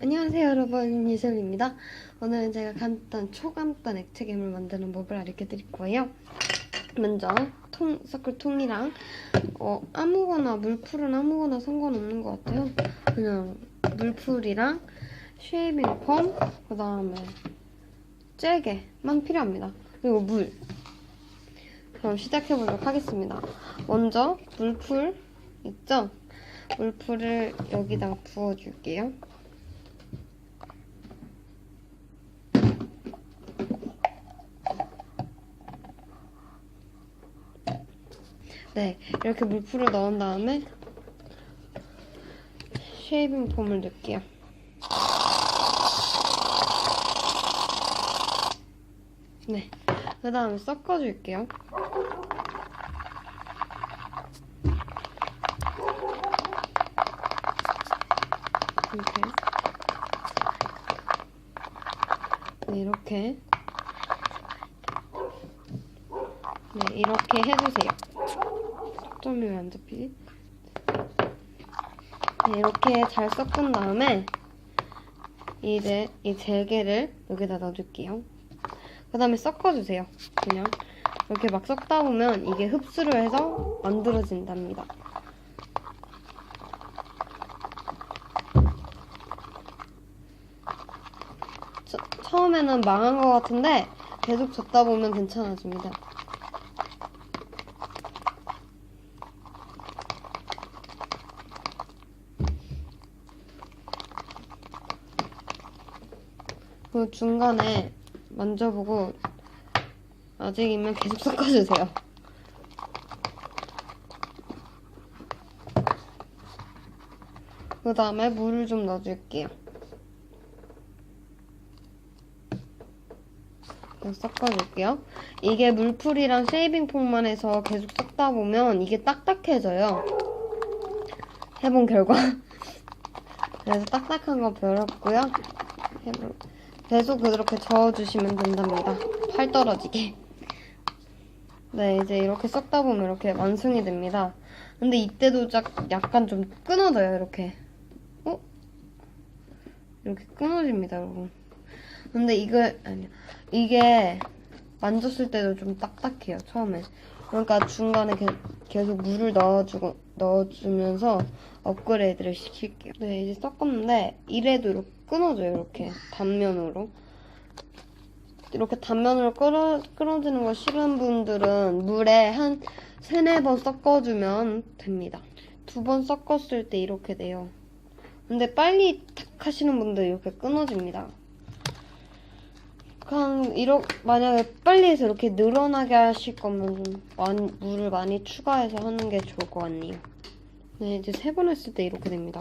안녕하세요 여러분. 이슬입니다. 오늘은 제가 간단 초간단 액체괴물 만드는 법을 알려 드릴 거예요. 먼저 통, 서클 통이랑 어, 아무거나 물풀은 아무거나 상관없는 것 같아요. 그냥 물풀이랑 쉐이빙 폼 그 다음에 젤게만 필요합니다. 그리고 물. 그럼 시작해보도록 하겠습니다. 먼저 물풀 있죠? 물풀을 여기다가 부어줄게요 네, 이렇게 물풀을 넣은 다음에 쉐이빙 폼을 넣을게요. 네, 그 다음에 섞어줄게요. 이렇게. 네, 이렇게. 네, 이렇게 해주세요. 왜안 잡히지? 네, 이렇게 잘 섞은 다음에 이제 이 젤게를 여기다 넣어줄게요. 그 다음에 섞어주세요. 그냥 이렇게 막 섞다 보면 이게 흡수를 해서 만들어진답니다. 처, 처음에는 망한 것 같은데 계속 젓다 보면 괜찮아집니다. 그 중간에 만져보고 아직이면 계속 섞어주세요. 그 다음에 물을 좀 넣어줄게요. 섞어줄게요. 이게 물풀이랑 쉐이빙 폼만 해서 계속 섞다 보면 이게 딱딱해져요. 해본 결과. 그래서 딱딱한 거 별었고요. 해볼. 계속 그렇게 저어주시면 된답니다. 팔 떨어지게. 네, 이제 이렇게 섞다 보면 이렇게 완성이 됩니다. 근데 이때도 짝 약간 좀 끊어져요, 이렇게. 어? 이렇게 끊어집니다, 여러분. 근데 이거, 아니야. 이게 만졌을 때도 좀 딱딱해요, 처음에. 그러니까 중간에 게, 계속 물을 넣어주고, 넣어주면서 업그레이드를 시킬게요. 네, 이제 섞었는데, 이래도 이렇게 끊어져요, 이렇게. 단면으로. 이렇게 단면으로 끌어, 끌어지는 거 싫은 분들은 물에 한 세네 번 섞어주면 됩니다. 두 번 섞었을 때 이렇게 돼요. 근데 빨리 탁 하시는 분들 이렇게 끊어집니다. 그냥 이렇게 만약에 빨리 해서 이렇게 늘어나게 하실 거면 좀 많이, 물을 많이 추가해서 하는 게 좋을 것 같네요. 네, 이제 세 번 했을 때 이렇게 됩니다.